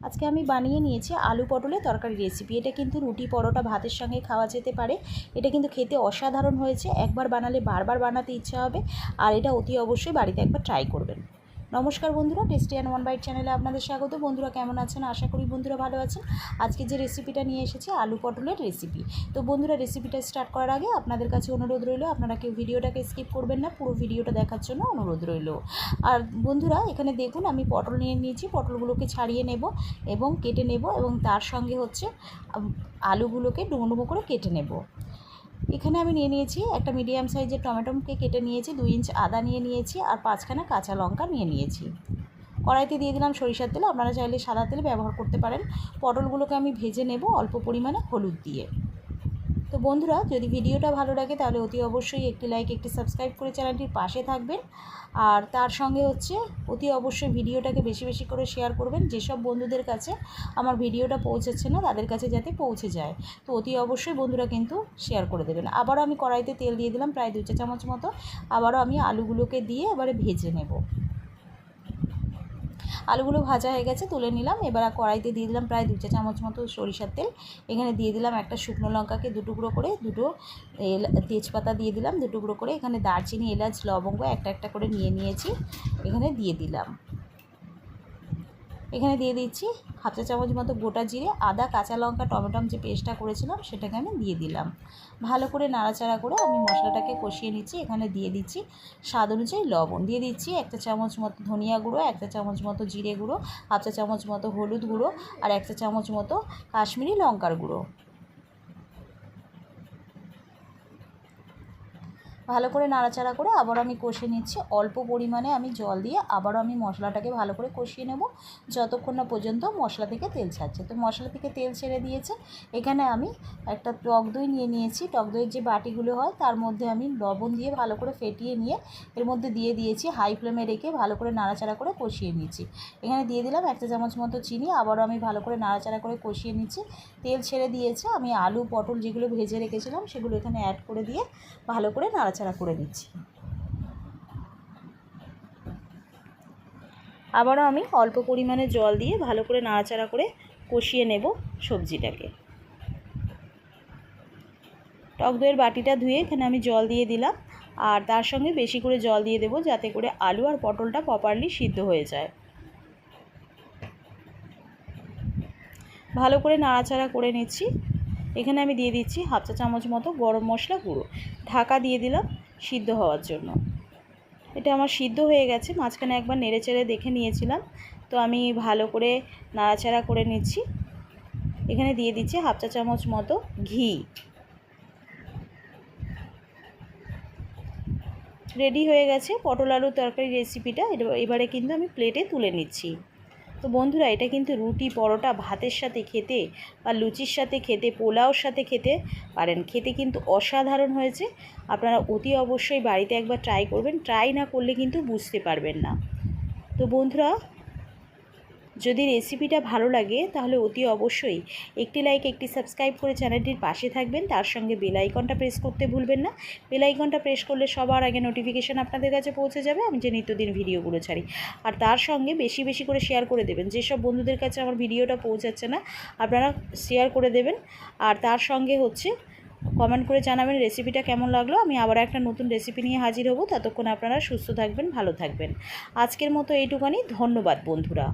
আজকে আমি বানিয়ে নিয়েছি আলু পটলের তরকারি রেসিপি এটা কিন্তু রুটি, পরোটা, ভাতের সঙ্গে খাওয়া যেতে পারে। এটা কিন্তু খেতে অসাধারণ হয়েছে। একবার বানালে বারবার বানাতে ইচ্ছা হবে। আর এটা অতি অবশ্যই বাড়িতে একবার ট্রাই করবেন। নমস্কার বন্ধুরা টেস্টি অ্যান্ড ওয়ান বাইট চ্যানেলে আপনাদের স্বাগত। বন্ধুরা, কেমন আছেন? আশা করি বন্ধুরা ভালো আছেন। আজকে যে রেসিপিটা নিয়ে এসেছি, আলু পটলের রেসিপি তো বন্ধুরা রেসিপিটা স্টার্ট করার আগে আপনাদের কাছে অনুরোধ রইল, আপনারা কেউ ভিডিওটাকে স্কিপ করবেন না, পুরো ভিডিওটা দেখার জন্য অনুরোধ রইল। আর বন্ধুরা, এখানে দেখুন, আমি পটল নিয়ে নিয়েছি, পটলগুলোকে ছাড়িয়ে নেব এবং কেটে নেব এবং তার সঙ্গে হচ্ছে আলুগুলোকে ডুমো ডুমো করে কেটে নেব। এখানে আমি নিয়ে নিয়েছি একটা মিডিয়াম সাইজের টমেটোকে কেটে নিয়েছি, দুই ইঞ্চ আদা নিয়ে নিয়েছি আর পাঁচখানা কাঁচা লঙ্কা নিয়ে নিয়েছি। কড়াইতে দিয়ে দিলাম সরিষার তেল, আপনারা চাইলে সাদা তেল ব্যবহার করতে পারেন। পটলগুলোকে আমি ভেজে নেব অল্প পরিমাণে হলুদ দিয়ে। তো বন্ধুরা, যদি ভিডিওটা ভালো লাগে তাহলে অতি অবশ্যই একটি লাইক একটি সাবস্ক্রাইব করে চ্যানেলটির পাশে থাকবেন। আর তার সঙ্গে হচ্ছে অতি অবশ্যই ভিডিওটাকে বেশি বেশি করে শেয়ার করবেন। যেসব বন্ধুদের কাছে আমার ভিডিওটা পৌঁছাচ্ছে না, তাদের কাছে যাতে পৌঁছে যায়। তো অতি অবশ্যই বন্ধুরা কিন্তু শেয়ার করে দেবেন। আবারও আমি কড়াইতে তেল দিয়ে দিলাম, প্রায় দু চা চামচ মতো। আবারও আমি আলুগুলোকে দিয়ে এবারে ভেজে নেব। আলুগুলো ভাজা হয়ে গেছে, তুলে নিলাম। এবার কড়াইতে দিয়ে দিলাম প্রায় দু চা চামচ মতো সরিষার তেল। এখানে দিয়ে দিলাম একটা শুকনো লঙ্কাকে দু টুকরো করে, দুটো তেজপাতা দিয়ে দিলাম দু টুকরো করে। এখানে দারচিনি, এলাচ, লবঙ্গ একটা একটা করে নিয়ে নিয়েছি। এখানে দিয়ে দিলাম। এখানে দিয়ে দিচ্ছি হাফ চা চামচ মতো গোটা জিরে, আদা, কাঁচা লঙ্কা, টমেটম যে পেস্টটা করেছিলাম সেটাকে আমি দিয়ে দিলাম। ভালো করে নাড়াচাড়া করে আমি মশলাটাকে কষিয়ে নিচ্ছি। এখানে দিয়ে দিচ্ছি স্বাদ অনুযায়ী লবণ। দিয়ে দিচ্ছি একটা চামচ মতো ধনিয়া গুঁড়ো, একটা চামচ মতো জিরে গুঁড়ো হাফ চা চামচ মতো হলুদ গুঁড়ো আর একটা চামচ মতো কাশ্মীরি লঙ্কার গুঁড়ো। ভালো করে নাড়াচাড়া করে আবার আমি কষে নিচ্ছি। অল্প পরিমাণে আমি জল দিয়ে আবারও আমি মশলাটাকে ভালো করে কষিয়ে নেব। যতক্ষণ না পর্যন্ত মশলা থেকে তেল ছাড়ছে। তো মশলা থেকে তেল ছেড়ে দিয়েছে। এখানে আমি একটা টক দই নিয়ে নিয়েছি। টক দইয়ের যে বাটিগুলো হয়, তার মধ্যে আমি লবণ দিয়ে ভালো করে ফেটিয়ে নিয়ে এর মধ্যে দিয়ে দিয়েছি। হাই ফ্লেমে রেখে ভালো করে নাড়াচাড়া করে কষিয়ে নিচ্ছি। এখানে দিয়ে দিলাম একটা চামচ মতো চিনি। আবারও আমি ভালো করে নাড়াচাড়া করে কষিয়ে নিচ্ছি। তেল ছেড়ে দিয়েছে। আমি আলু, পটল যেগুলো ভেজে রেখেছিলাম, সেগুলো এখানে অ্যাড করে দিয়ে ভালো করে নাড়াচাড়া করে দিচ্ছি। আবারও আমি অল্প পরিমাণে জল দিয়ে ভালো করে নাড়াচাড়া করে কষিয়ে নেব সবজিটাকে। টক দইয়ের বাটিটা ধুয়ে এখানে আমি জল দিয়ে দিলাম। আর তার সঙ্গে বেশি করে জল দিয়ে দেবো যাতে করে আলু আর পটলটা প্রপারলি সিদ্ধ হয়ে যায়। ভালো করে নাড়াচাড়া করে নিচ্ছি। এখানে আমি দিয়ে দিচ্ছি হাফ চা চামচ মতো গরম মশলা গুঁড়ো। ঢাকা দিয়ে দিলাম সিদ্ধ হওয়ার জন্য। এটা আমার সিদ্ধ হয়ে গেছে, মাঝখানে একবার নেড়ে চেড়ে দেখে নিয়েছিলাম। তো আমি ভালো করে নাড়াচাড়া করে নিচ্ছি। এখানে দিয়ে দিচ্ছি হাফ চা চামচ মতো ঘি। রেডি হয়ে গেছে পটল আলুর তরকারি রেসিপিটা এবারে কিন্তু আমি প্লেটে তুলে নিচ্ছি। তো বন্ধুরা, এটা কিন্তু রুটি, পরোটা, ভাতের সাথে খেতে বা লুচির সাথে খেতে, পোলাওর সাথে খেতে পারেন। খেতে কিন্তু অসাধারণ হয়েছে। আপনারা অতি অবশ্যই বাড়িতে একবার ট্রাই করবেন। ট্রাই না করলে কিন্তু বুঝতে পারবেন না। তো বন্ধুরা যদি রেসিপিটা ভালো লাগে, তাহলে অতি অবশ্যই একটি লাইক একটি সাবস্ক্রাইব করে চ্যানেলটির পাশে থাকবেন। তার সঙ্গে বেল আইকনটা প্রেস করতে ভুলবেন না। বেল আইকনটা প্রেস করলে সবার আগে নোটিফিকেশান আপনাদের কাছে পৌঁছে যাবে। আমি যে নিত্যদিন ভিডিওগুলো ছাড়ি। আর তার সঙ্গে বেশি বেশি করে শেয়ার করে দেবেন। যেসব বন্ধুদের কাছে আমার ভিডিওটা পৌঁছাচ্ছে না, আপনারা শেয়ার করে দেবেন। আর তার সঙ্গে হচ্ছে কমেন্ট করে জানাবেন রেসিপিটা কেমন লাগল। আমি আবার একটা নতুন রেসিপি নিয়ে হাজির হব। ততক্ষণ আপনারা সুস্থ থাকবেন, ভালো থাকবেন। আজকের মতো এইটুকানি ধন্যবাদ, বন্ধুরা।